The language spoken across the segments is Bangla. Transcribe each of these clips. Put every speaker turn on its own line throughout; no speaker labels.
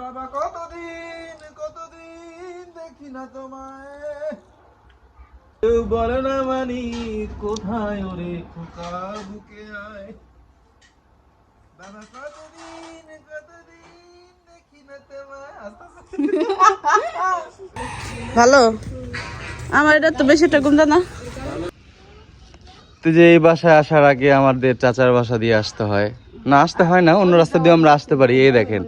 বাবা কতদিন কতদিন দেখি না তোমায়। কেউ বলে না মানি কোথায় ওরে খোকা বুকে আয়। বাবা কতদিন কতদিন দেখি না তোমায়। আস্তে আস্তে
ভালো আমার এটা তো বেশি একটা গুমজা না।
তুই যে এই বাসায় আসার আগে আমাদের চাচার বাসা দিয়ে আসতে হয়। না আসতে হয় না অন্য রাস্তা দিয়ে আমরা আসতে পারি এই দেখেন।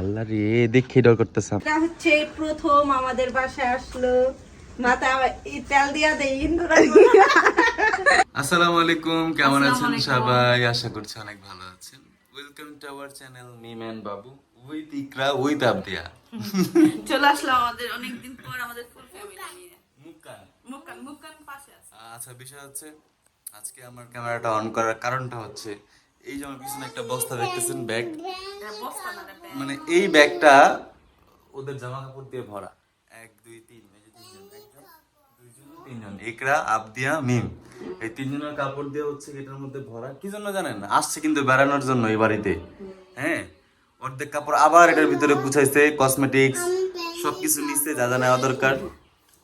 আল্লাহ রে দেখে ডর
এটা হচ্ছে প্রথম আমাদের বাসায় আসলো। মাথা তেল দিয়া দেই
আসসালামু আলাইকুম কেমন আছেন সবাই? আশা করছি অনেক ভালো আছেন। Welcome to our channel Mim and Babu with Iqra with Abdiya
চলে আসলাম আমাদের অনেকদিন পর আমাদের ফুল ফ্যামিলি নিয়ে।
মুক্কান।
মুকান মুকান পাশে আছে।
আচ্ছা বিষয় হচ্ছে আজকে আমার ক্যামেরাটা অন করার কারণটা হচ্ছে এই যে আমার পিছনে একটা বস্তা দেখতেছেন ব্যাগ।
বস্তা
মানে এই ব্যাগটা ওদের জামা কাপড় দিয়ে ভরা। এক দুই তিন তিনজন একরা আবদিয়া মিম। এই তিনজনের কাপড় দিয়ে হচ্ছে এটার মধ্যে ভরা। কি জন্য জানেন? আসছে কিন্তু বেড়ানোর জন্য এই বাড়িতে। হ্যাঁ? অর্ধেক কাপড় আবার এটার ভিতরে গুছাইছে কসমেটিক্স সবকিছু নিচ্ছে যা যা নেওয়া দরকার।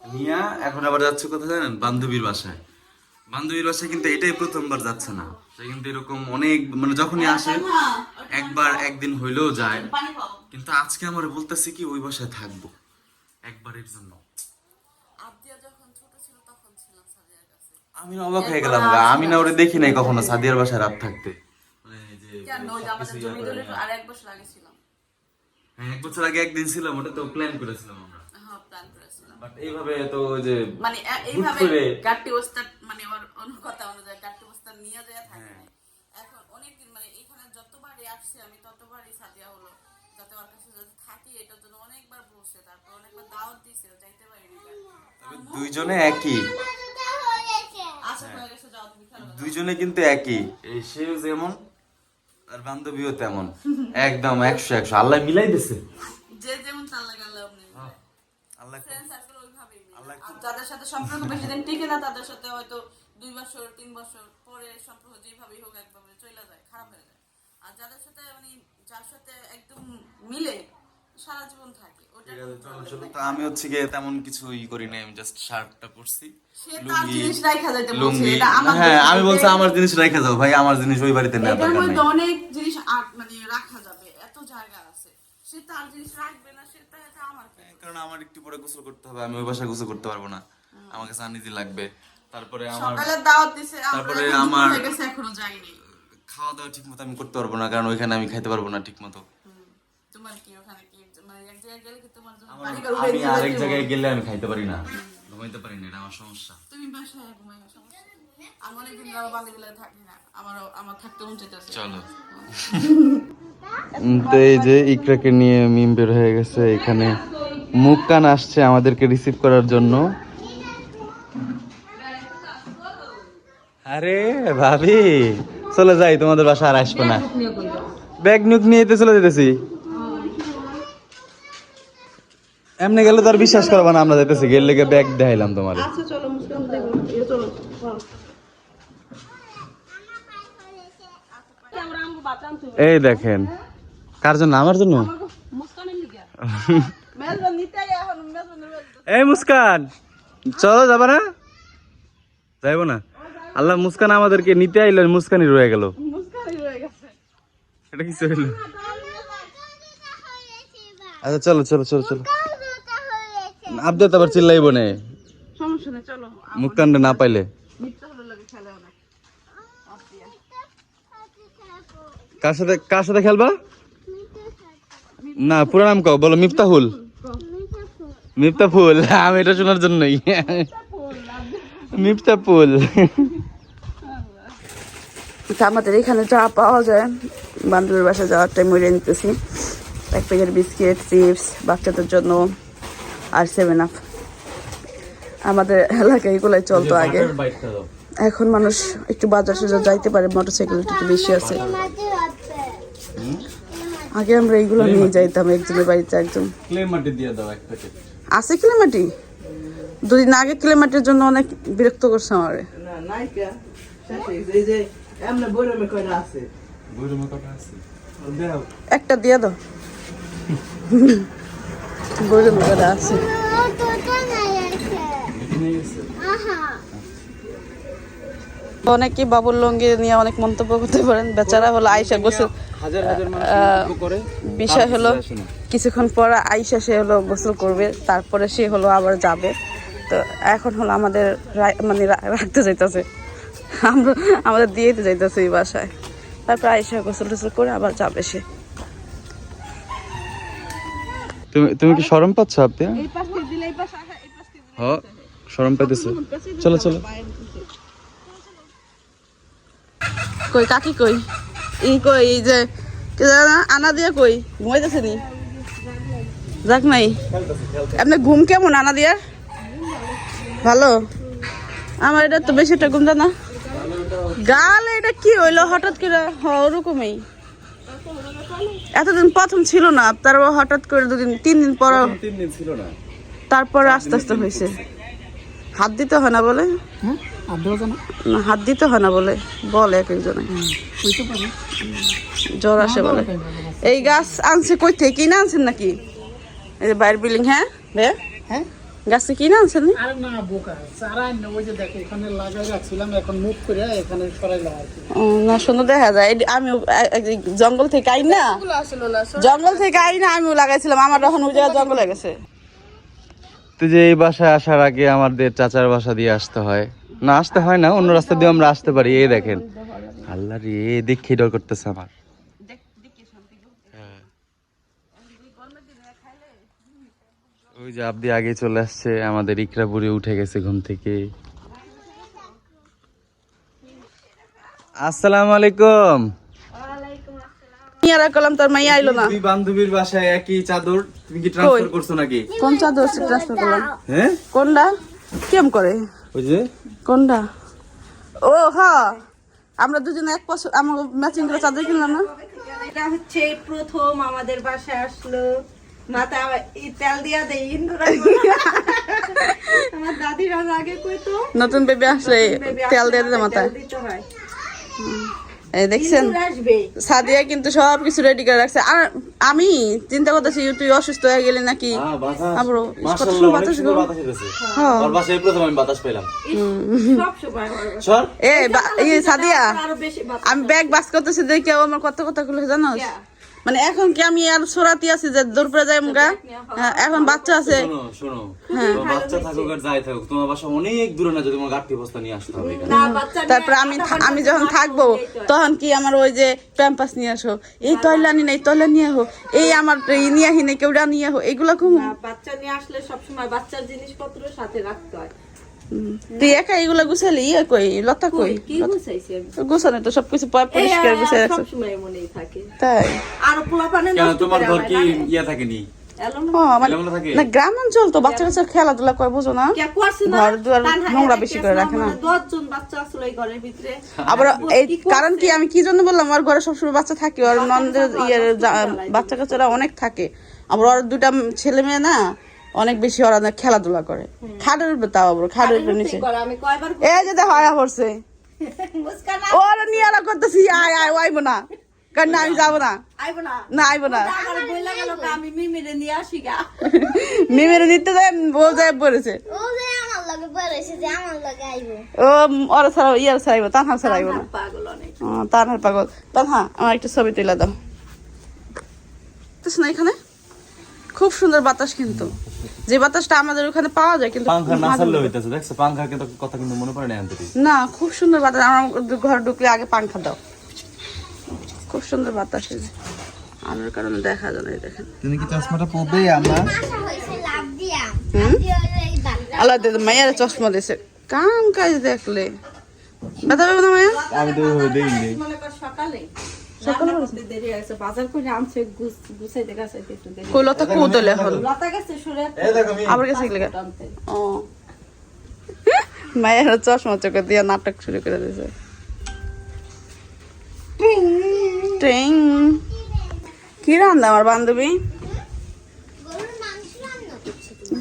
নিয়া এখন আবার যাচ্ছে কোথায় জানেন? বান্ধবীর বাসায়। বান্ধবীর বাসায় কিন্তু এটাই প্রথমবার যাচ্ছে না। সে কিন্তু এরকম অনেক মানে যখনই আসে একবার একদিন হইলেও যায়। কিন্তু আজকে আমার বলতেছে কি ওই বাসায় থাকব একবারের জন্য।
আবদিয়া যখন ছোট ছিল তখন ছিলাম সাদিয়ার কাছে।
আমি না অবাক হয়ে গেলাম গা। আমি না ওরে দেখি নাই কখনো সাদিয়ার বাসায় রাত থাকতে। মানে হ্যাঁ এক বছর আগে একদিন ছিলাম ওটা তো প্ল্যান করেছিলাম আমরা
হ্যাঁ প্ল্যান করেছিলাম
বাট এইভাবে তো ওই যে
মানে এইভাবে বস্তা মানে ওর অন্য কথা অনুযায়ী বস্তা নিয়ে যায় থাকে
হ্যাঁ।
এখন অনেকদিন মানে এখানে যতবারই আসছি আমি ততবারই সাদিয়া হলো যাতে ওর কাছে যাতে থাকি এটার জন্য অনেকবার বলছে তারপর অনেকবার দাওয়াত দিছে যাইতে পারিনি
দুইজনে একই।
হয়ে
দুইজনে কিন্তু একই। এই সেও যেমন আর বান্ধবীও তেমন। একদম একশো একশো। আল্লাহ মিলাই দিছে।
যে যেমন আল্লাহ
আল্লাহ আল্লাহ
যাদের সাথে সম্পর্ক বেশি দিন টিকে না তাদের সাথে হয়তো দুই বছর তিন বছর পরে সম্পর্ক যেভাবেই হোক একভাবে চলে যায় খারাপ হয়ে যায়। আর যাদের সাথে মানে যার সাথে একদম মিলে সারা জীবন থাকে ওটা
আমি হচ্ছে গিয়ে তেমন কিছু ই করি না আমি জাস্ট শার্টটা পরছি। হ্যাঁ আমি বলছি আমার জিনিস রেখে যাও ভাই আমার জিনিস ওই বাড়িতে নেই
অনেক জিনিস মানে রাখা যাবে এত জায়গা সে তার জিনিস রাখবে না সেটা আমার
কারণ আমার একটু পরে গোসল করতে হবে আমি ওই বাসায় গোসল করতে পারব না। আমাকে সানিদি লাগবে। তারপরে আমার
সকালে দাওয়াত দিছে
তারপরে আমার-
হয়ে এখনও যাইনি
খাওয়া দাওয়া ঠিক মতো আমি করতে পারব না কারণ ওইখানে আমি খাইতে পারব না ঠিক মতো
তোমার কি ওখানে কি মানে এক জায়গায় গেলে কি তোমার
আমি আরেক জায়গায় গেলে আমি খাইতে পারি না। ঘুমাইতে পারি না এটা আমার সমস্যা।
তুমি বাসায় ঘুমাইও সমস্যা। আমি অনেকদিন ধরে বান্ধবীরা থাকি না। আমারও আমার থাকতে মন চাইতেছে।
চলো। তো এই যে ইকরাকে নিয়ে মিম বের হয়ে গেছে এখানে মুখ কান আসছে আমাদেরকে রিসিভ করার জন্য। আরে ভাবি চলে যাই তোমাদের বাসা আর আসব না। ব্যাগ নুক নিয়ে চলে যেতেছি। এমনি গেলে তো আর বিশ্বাস করব না আমরা যেতেছি গেলে ব্যাগ দেখাইলাম তোমার
আচ্ছা চলো মুসকান দেখো। চলো।
এই দেখেন। কার জন্য? আমার জন্য? এই মুস্কান চলো যাবা না? যাইবো না? আল্লাহ মুস্কান আমাদেরকে নিতে আইলো মুস্কানই রয়ে গেল।
মুসকানই
এটা কিছু হইল আচ্ছা চলো চলো চলো চলো। তো আবার চিল্লাইবো না।
সমস্যা নেই চলো।
মুস্কানটা না পাইলে
মিথ্যা হলো লাগে খেলে অনেক
কার সাথে কার সাথে খেলবা? না, পুরো নাম কও, বলো, মিফতাহুল। মিফতাফুল আমি এটা শোনার জন্যই। মিফতাফুল
আমাদের এখানে যা পাওয়া যায়। বান্ধবীর বাসা যাওয়ার টাইম মরে নিতেছি। এক প্যাকেট বিস্কিট চিপস বাচ্চাদের জন্য আর সেভেন আপ আমাদের এলাকায় এগুলাই চলতো আগে। এখন মানুষ একটু বাজার সাজার যাইতে পারে মোটরসাইকেল একটু বেশি আছে। আগে আমরা এইগুলো নিয়ে যাইতাম একজনের বাড়িতে একজন
ক্লে মাটি দিয়ে দাও এক প্যাকেট
আছে কিলোমিটার দুদিন আগে কিলোমিটারের জন্য অনেক বিরক্ত করছে আমার।
না নাইকা শেষে এই যে এমনি বইরমে কয়টা আছে?
গরুমে কটা আছে? দাও।
একটা দিয়ে দাও। আছে? অনেকে বাবুর লঙ্গি নিয়ে অনেক মন্তব্য করতে পারেন। বেচারা হলো আয়সা গোসল
হাজার হাজার মানুষ
আহ,
মন্তব্য করে
বিষয় হলো। কিছুক্ষণ পর আইসা সে হলো গোসল করবে তারপরে সে হলো আবার যাবে। তো এখন হলো আমাদের মানে রাখতে যাইতেছে। আমরা আমাদের দিয়ে দিতে যাইতেছে এই বাসায়। তারপর আইসা গোসল টোসল করে আবার যাবে সে।
তুমি তুমি কি শরম পাচ্ছ আপনি হ্যাঁ শরম পাইতেছে। চলো চলো।
কই কাকি কই? ই কই এই যে আনা দিয়া কই ঘুমাইতেছে নি? যাক নাই। আপনি ঘুম কেমন আনা দিয়ার ভালো? আমার এটা তো বেশি একটা ঘুম না। গাল এটা কি হইল হঠাৎ করে ওরকমই। এতদিন প্রথম ছিল না তারপর হঠাৎ করে দুদিন তিন দিন পর তারপরে আস্তে আস্তে হয়েছে। হাত দিতে হয় না বলে? না? হাত দিতে হয় না বলে। বলে এক একজনে। জ্বর আসে বলে। এই গাছ আনছে কই থেকে? কিনে আনছেন নাকি? এই যে বাইরের বিল্ডিং হ্যাঁ? বে?
হ্যাঁ?
গাছটা কিনে আনছেন
আরে না বোকা। চারা ওই যে দেখো এখানে লাগাই রাখছিলাম এখন মুখ করে এখানে সরাইলাম আর কি
ও, না সুন্দর দেখা যায়। আমি জঙ্গল থেকে আই না? জঙ্গল থেকে আই না আমিও লাগাইছিলাম। আমার তখন ওই জায়গায় জঙ্গল হয়ে গেছে।
তো যে এই বাসায় আসার আগে আমাদের চাচার বাসা দিয়ে আসতে হয়। না, আসতে হয় না, অন্য রাস্তা দিয়ে আমরা আসতে পারি, এই দেখেন। আল্লাহ রে দেখে ডর করতেছে আমার। হ্যাঁ। ওই যে আপনি আগে চলে আসছে, আমাদের ইকরা বুড়ি উঠে গেছে ঘুম থেকে। আসসালামু আলাইকুম।
ইয়ারা কলাম তোর মাইয়া আইলো না।
দুই বান্ধবীর বাসায় একই চাদর তুমি কি ট্রান্সফার করছ নাকি?
কোন চাদর ট্রান্সফার করলাম
হ্যাঁ?
কোনটা? কেম করে?
ওই যে?
কোনটা? ও হ। আমরা দুজনে এক বছর আমার ম্যাচিং করে চাদর কিনলাম না?
এটা হচ্ছে প্রথম আমাদের বাসায় আসলো। মাথা এই তেল দিয়া দেয় ইন্দুরা আমার দাদিরা আগে কইতো
নতুন বেবি আসলে তেল দিয়ে দিতে মাথায়।
দিতে হয়।
এই দেখছেন? সাদিয়া কিন্তু সব কিছু রেডি করে রাখছে। আর আমি চিন্তা করতেছি তুই অসুস্থ হয়ে গেলি নাকি?
হ্যাঁ,
আবারও বাতাস
বাতাস
হ্যাঁ।
ওর বাসায় প্রথম আমি বাতাস পেলাম
এ সাদিয়া
আরও বেশি বাতাস।
আমি ব্যাগ বাস করতেছি দেখি আমার কত কথা গুলো জানোস মানে এখন কি আমি আর সোরাতি আছি যে দৌড় যাই মুগা? হ্যাঁ, এখন বাচ্চা আছে।
শোনো শোনো
হ্যাঁ।
বাচ্চা থাকুক আর যাই থাকুক তোমার বাসা অনেক দূরে না যদি তোমার গাঠি বস্তা নিয়ে আসতে হবে
না,
তারপর আমি আমি যখন থাকব। তখন কি আমার ওই যে প্যাম্পাস নিয়ে আসো? এই তৈলানি নেই তৈলা নিয়ে আহো। এই আমার ই নিয়ে আহি নেই কেউটা নিয়ে আহো। এগুলো খুব
বাচ্চা নিয়ে আসলে সবসময় বাচ্চার জিনিসপত্র সাথে রাখতে হয়।
তুই একা এগুলো গুছালি? ইয়ে কই? লতা কই?
কই, কি গুছাইছি আমি?
গুছানো তো সবকিছু পরিষ্কার গুছাই রাখছো। তাই?
আর পোলা পানে
তোমার ঘর কি ইয়া থাকেনি?
মানে? না গ্রাম অঞ্চল তো বাচ্চা কাচ্চা খেলাধুলা করে বুঝো না?
কে করছে না?
ঘর দুয়ার
তানহা
নোংরা বেশি করে রাখে না।
মানে
আবার এই কারণ কি আমি কি জন্য বললাম আমার ঘরে সবসময় বাচ্চা থাকে আর নন্দের ইয়ের। বাচ্চা কাচ্চারা অনেক থাকে। আবার ওর দুটা ছেলে মেয়ে না অনেক বেশি ওরা খেলাধুলা করে। খাটের উপরে তাও আবার খাটের উপরে নিচে।
করে, আমি কয়বার
এই যে দেখো আয়া পড়ছে। ওরা নিয়ে আলা করতেছি আয় আয় আইবো না। কারণ আমি যাব না।
আইবো না।
না আইবো না।
আমার বইলা গেল আমি মিমিরে
নিতে যায় বউ যায় পড়েছে।
ও যে আমার লগে পড়েছে যে আমার লগে আইবো।
ও ওরা ছাড়া ইয়ার ছাড়াইবো তানহা ছাড়াইবো না।
পাগল
তানহার পাগল। তানহা আমার একটা ছবি তুলে দাও। বুঝছ না এখানে? খুব সুন্দর বাতাস কিন্তু। যে বাতাসটা আমাদের ওখানে পাওয়া যায় কিন্তু
পাংখা না
মধ্যে-
হইতেছে দেখছ? পাংখা কিন্তু কথা কিন্তু মনে পড়ে না আন্তরিক
না খুব সুন্দর বাতাস। আমার ঘর ঢুকলে আগে পাংখা দাও। খুব সুন্দর বাতাস এই যে। আলোর কারণে দেখা যায় না দেখেন।
তুমি কি চশমাটা পরবে আমরা
আল্লাহ দে মায়ের চশমা দিছে কাম কাজ দেখলে। ব্যথা পাবে না মায়া?
আমি তো
মনে সকালে।
হল আবার গেছে ও। মায়ের চশমা চোখে দিয়ে নাটক শুরু করে দিয়েছে কি রান্না আমার বান্ধবী?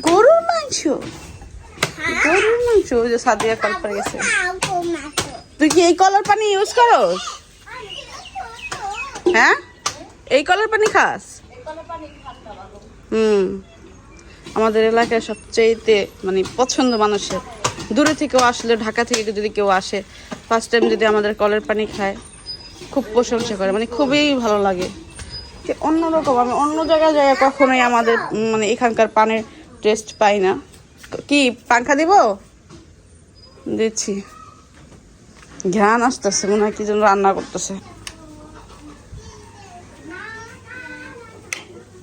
গরুর মাংস
গরুর মাংস? ওই যে সাদিয়া কল পরে গেছে।
মাছ
তুই কি এই কলার পানি ইউজ করস? হ্যাঁ? এই কলার পানি খাস? হুম। আমাদের এলাকায় সবচেয়েতে মানে পছন্দ মানুষের। দূরে থেকেও আসলে ঢাকা থেকে যদি কেউ আসে ফার্স্ট টাইম যদি আমাদের কলের পানি খায় খুব প্রশংসা করে। মানে খুবই ভালো লাগে। যে অন্যরকম আমি অন্য জায়গায় যাই কখনোই আমাদের মানে এখানকার পানের টেস্ট পাই না। কি পাংখা দিব? দিচ্ছি। ঘ্রাণ আসতেছে মনে হয় কি যেন রান্না করতেছে।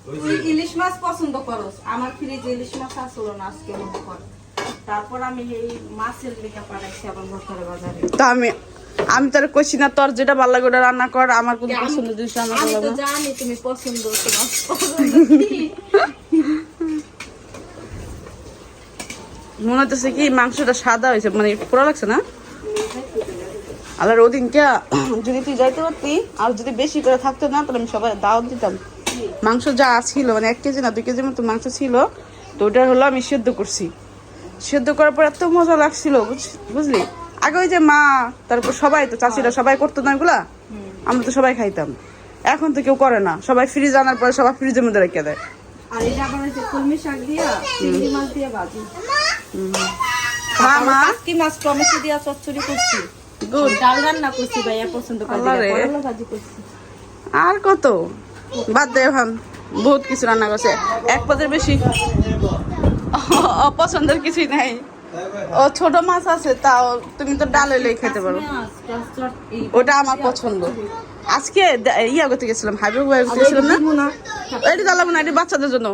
তুই ইলিশ মাছ পছন্দ করস। আমার ফ্রিজে ইলিশ মাছ আসলো না আজকে মনে কর। তারপর আমি এই মাছের লেখা পাঠাইছি আমার ভর্তার বাজারে।
তা আমি আমি তোর কইছি না তোর যেটা ভালো লাগে ওটা রান্না কর আমার কোনো পছন্দ রান্না
আমি তো জানি তুমি পছন্দ তোমার?
মনে হচ্ছে কি মাংসটা সাদা হয়েছে মানে পুরো লাগছে না? আল্লাহর ওদিনকে যদি তুই যাইতে পারতি আর যদি বেশি করে থাকতো না তাহলে আমি সবাই দাওয়াত দিতাম। মাংস যা ছিল মানে এক কেজি না দুই কেজির মতো মাংস ছিল তো ওটা হলো আমি সেদ্ধ করছি। সেদ্ধ করার পর এত মজা লাগছিল বুঝ- বুঝলি? আগে ওই যে মা তারপর সবাই তো চাষিরা সবাই করতো না এগুলা আমরা তো সবাই খাইতাম। এখন তো কেউ করে না। সবাই ফ্রিজ আনার পরে সবাই ফ্রিজের মধ্যে রেখে দেয়।
আর এটা আবার হচ্ছে কলমি শাক দিয়া চিংড়ি মাছ দিয়ে ভাজি।
মা? মা
কি মাছ টমেটো দিয়া চচ্চড়ি করছি।
গুড
ডাল রান্না করছি ভাইয়া পছন্দ করে ভাজি করছি।
আর কত? বাদ দে এখন বহুত কিছু রান্না করছে। এক পদের বেশি। অপছন্দের কিছুই নাই। ও ছোট মাছ আছে তাও তুমি তো ডাল এলেই খেতে পারো। ওটা আমার পছন্দ। আজকে ইয়া করতে গেছিলাম হাইব্রিড বাইরে করতে গেছিলাম না? এটা জ্বালাবো না এটা বাচ্চাদের জন্য।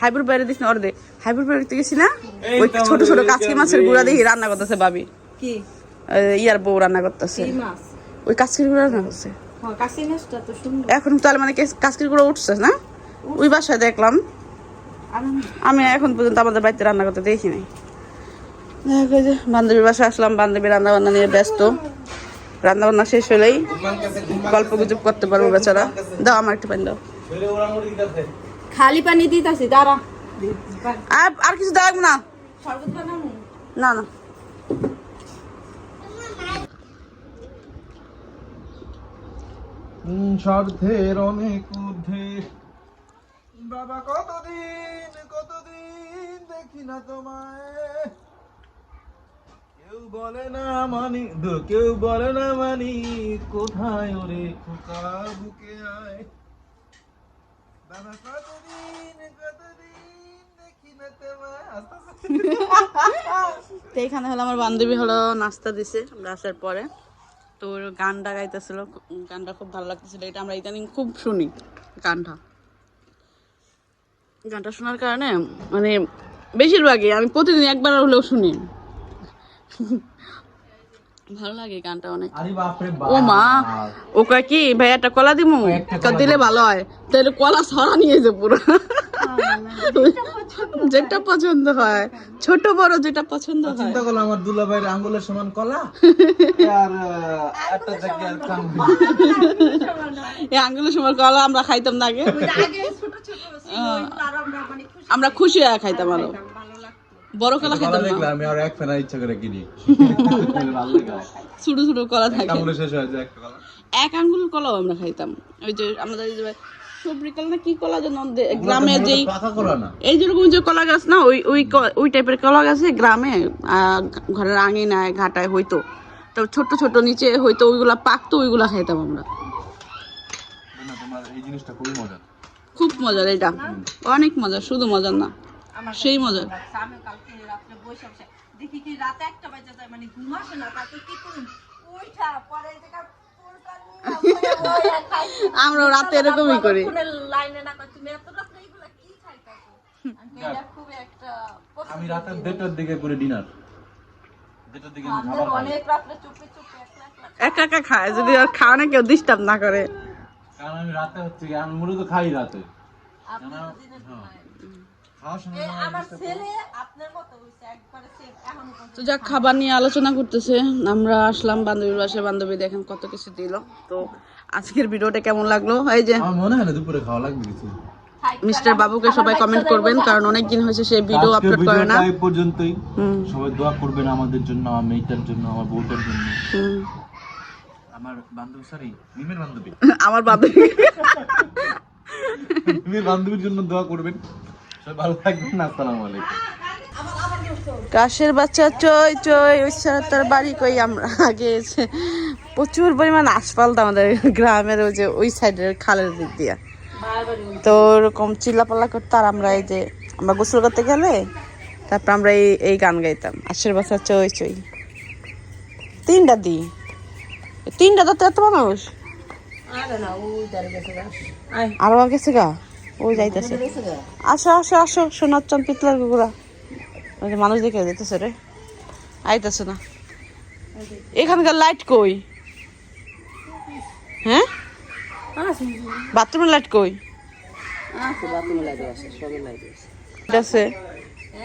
হাইব্রিড বাইরে দিস না অর্ধে হাইব্রিড বাইরে করতে গেছি না? ওই ছোট ছোট কাচকি মাছের গুঁড়া দেখি রান্না করতেছে ভাবি।
কি?
ইয়ার বউ রান্না করতেছে।
এই মাছ?
ওই কাচকির গুঁড়া রান্না করছে।
হ্যাঁ তো
এখন তাহলে মানে কে- কাচকির গুঁড়ো উঠছে না? ওই বাসায় দেখলাম। আমি এখন পর্যন্ত আমাদের বাড়িতে রান্না করতে দেখি নাই। দেখ বান্ধবীর বাসায় আসলাম বান্ধবী রান্না বান্না নিয়ে ব্যস্ত। রান্না বান্না শেষ হলেই গল্প গুজব করতে পারব বেচারা। দাও আমার একটু পানি দাও।
খালি পানি দিতাছি দাঁড়া।
আর আর কিছু লাগবে না? না না।
স্বার্থের অনেক ঊর্ধ্বে। বাবা, কতদিন কতদিন দেখি না তোমায়। কেউ বলে না মানি কেউ বলে না মানি, কোথায় ওরে খোকা বুকে আয়। বাবা, কতদিন কতদিন দেখি না তোমায়।
তো এখানে হলো আমার বান্ধবী হলো নাস্তা দিছে, আমরা আসার পরে। তো ওর গানটা গাইতেছিল, গানটা খুব ভালো লাগতেছিল, এটা আমরা ইদানিং খুব শুনি, গানটা। গানটা শোনার কারণে মানে বেশিরভাগই আমি প্রতিদিন একবার হলেও শুনি। ভালো লাগে গানটা অনেক। ও মা ও কয় কি ভাই একটা কলা দিমু? দিলে ভালো হয়। তাহলে কলা ছড়া নিয়েছে পুরো। যেটা পছন্দ হয়। ছোট বড় যেটা পছন্দ হয়।
চিন্তা করলাম আমার দুলাভাইয়ের আঙ্গুলের সমান কলা? আর একটা জায়গায় কাম
এই আঙ্গুলের সময় কলা আমরা খাইতাম না আগে।
আগে ছোট ছোট ছিল আমরা মানে খুশি
আমরা হয়ে খাইতাম
আরও।
বড় কলা
দেখলে
না
আমি আর এক ফেনা ইচ্ছা করে কিনি।
ছোট ছোট কলা থাকে।
শেষ হয়ে যায় একটা কলা।
এক আঙ্গুল কলাও আমরা খাইতাম। ওই যে আমাদের যে সবরি কলা না কি কলা যেন গ্রামের যেই এই যেরকম যে কলা গাছ না ওই ওই ওই টাইপের কলা গাছে গ্রামে ঘরের আঙিনায় ঘাটায় হইতো। তো ছোট ছোট নিচে হইতো ওইগুলা পাকতো ওইগুলা খাইতাম আমরা। খুব মজার এটা। অনেক মজা শুধু মজার না। সেই মজার।
আমি কালকে রাত্রে বসে বসে দেখি কি রাতে একটা বাজে যায় মানে না তারপর কি করুন উঠা পরে।
আমরা রাতে এরকমই করি।
লাইনে না তুমি এত রাত্রে এগুলা কি খাইতাছো? আমি
রাতের দেড়টার দিকে করে ডিনার
একা একা খায় যদি আর খাওয়ানো কেউ ডিস্টার্ব না করে।
কারণ আমি রাতে হচ্ছে আমি মূলত খাই রাতে?
তো
হ্যাঁ।
যাক খাবার নিয়ে আলোচনা করতেছে। আমরা আসলাম বান্ধবীর বাসায় বান্ধবী দেখেন কত কিছু দিল। তো আজকের ভিডিওটা কেমন লাগল? এই যে
মনে হয় না দুপুরে খাওয়া লাগবে কিছু।
মিস্টার বাবুকে সবাই কমেন্ট করবেন কারণ অনেক দিন হয়েছে সে ভিডিও আপলোড করে না।
এই পর্যন্তই।
হুম।
সবাই দোয়া করবেন আমাদের জন্য আমার মেয়েটার জন্য আমার বউটার জন্য। আমার বান্ধবী সরি মিমের বান্ধবী।
আমার বান্ধবী।
তুমি বান্ধবীর জন্য দোয়া করবেন। ভালো থাকবেন আসসালামু আলাইকুম
কাশের বাচ্চা চই চই ওই তার বাড়ি কই আমরা? আগে এসে প্রচুর পরিমাণ আশপালতা আমাদের গ্রামের ওই যে ওই সাইডের খালের দিক দিয়ে। তো ওরকম চিল্লাপাল্লা করতে আর আমরা এই যে আমরা গোসল করতে গেলে তারপর আমরা এই এই গান গাইতাম আশের বাচ্চা চই চই। তিনটা দি। তিনটা তো এত মানুষ? আরও আর গেছে গা? ওই যাইতেছে। আসো আসো আসো সোনার চান পিতলার কুকুরা মানুষ দেখে যেতেছে রে। আইতেছে না। এখানকার লাইট কই? হ্যাঁ? বাথরুমের লাইট কই? আছে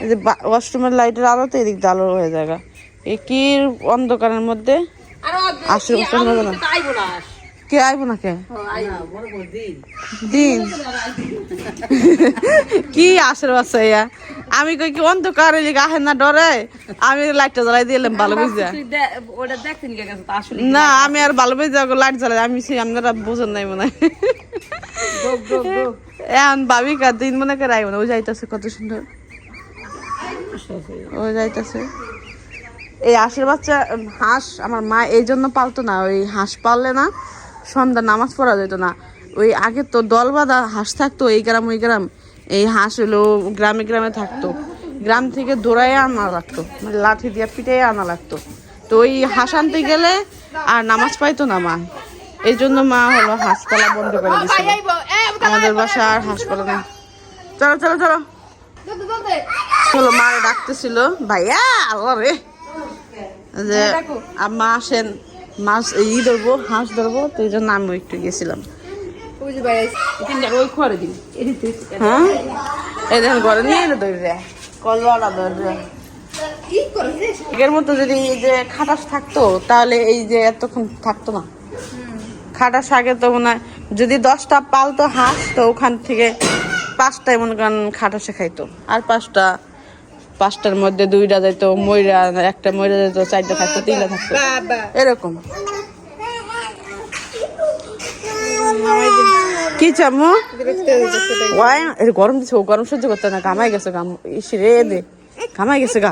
যে ওয়াশরুমের লাইটের আলোতে এদিক আলো হয়ে যায় কি অন্ধকারের মধ্যে? না? কে আইব না কে? দিন। কি আসর বাচ্চা ইয়া? আমি কই কি অন্ধকার এই গাহে না ডরে? আমি লাইটটা জ্বালাই দিলাম ভালো বুঝা না আমি আর ভালো বুঝা লাইট জ্বালাই আমি সে আপনারা বুঝেন নাই মনে হয়। এখন ভাবি কার দিন মনে করে আইব না ও যাইতেছে কত সুন্দর। ও যাইতেছে। এই হাঁসের বাচ্চা হাঁস আমার মা এই জন্য পালতো না ওই হাঁস পাললে না সন্ধ্যা নামাজ পড়া যেত না। ওই আগে তো দল বাঁধা, হাঁস থাকতো, এই গ্রাম, ওই গ্রাম। এই হাঁস হলো গ্রামে গ্রামে থাকতো। গ্রাম থেকে দৌড়াই আনা লাগতো মানে লাঠি দিয়ে পিটে আনা লাগতো। তো ওই হাঁস আনতে গেলে আর নামাজ পাইতো না মা। এই জন্য মা হলো হাঁস পালা বন্ধ করে দিচ্ছে আমাদের বাসা আর হাঁস পালা নেই। চলো চলো চলো। চলো মা ডাকতেছিল, ভাইয়া, আল্লাহ রে! যে আম্মা আসেন। মাছ ই ধরবো হাঁস ধরবো তো এই জন্য আমি একটু গেছিলাম। হ্যাঁ? এই দেখেন ঘরে নিয়ে এর মতো যদি এই যে খাটাস থাকতো তাহলে এই যে এতক্ষণ থাকতো না। খাটাস আগে তো মনে হয় যদি দশটা পালতো হাঁস তো ওখান থেকে পাঁচটায় মনে করেন খাটাসে খাইতো। আর পাঁচটা পাঁচটার মধ্যে দুইটা যেত ময়রা একটা ময়রা যেত চারটা থাকতো তিনটা থাকতো। এরকম। কি চামু ওয়াই গরম দিছে ও গরম সহ্য করতে না ঘামাই গেছে কাম ইস রে দে ঘামাই গেছে গা।